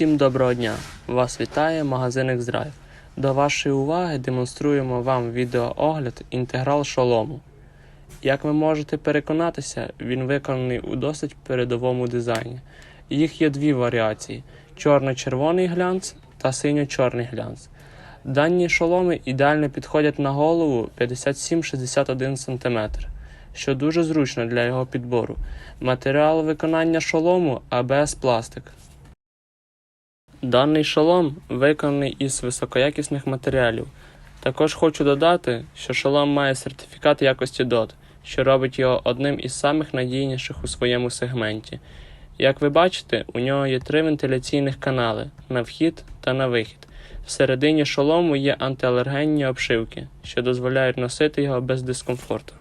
Усім доброго дня! Вас вітає магазин X-Drive. До вашої уваги демонструємо вам відеоогляд інтеграл шолому. Як ви можете переконатися, він виконаний у досить передовому дизайні. Їх є дві варіації: чорно-червоний глянц та синьо-чорний глянц. Дані шоломи ідеально підходять на голову 57-61 см, що дуже зручно для його підбору. Матеріал виконання шолому АБС пластик. Даний шолом виконаний із високоякісних матеріалів. Також хочу додати, що шолом має сертифікат якості DOT, що робить його одним із самих надійніших у своєму сегменті. Як ви бачите, у нього є три вентиляційних канали на вхід та на вихід. Всередині шолому є антиалергенні обшивки, що дозволяють носити його без дискомфорту.